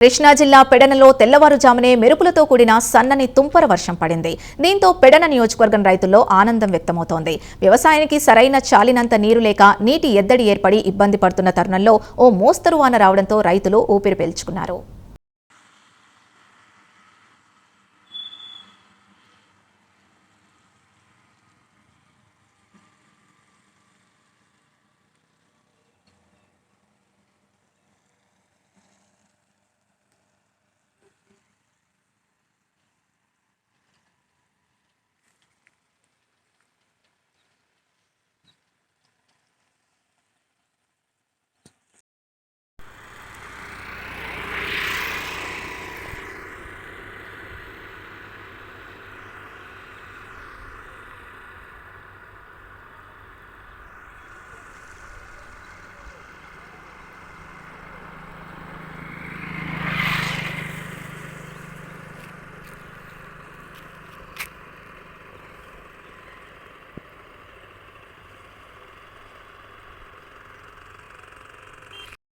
కృష్ణా జిల్లా పెడనలో తెల్లవారుజామునే మెరుపులతో కూడిన సన్నని తుంపర వర్షం పడింది. దీంతో పెడన నియోజకవర్గం రైతుల్లో ఆనందం వ్యక్తమవుతోంది. వ్యవసాయానికి సరైన చాలినంత నీరు లేక నీటి ఎద్దడి ఏర్పడి ఇబ్బంది పడుతున్న తరుణంలో ఓ మోస్తరు వాన రావడంతో రైతులు ఊపిరి పీల్చుకున్నారు.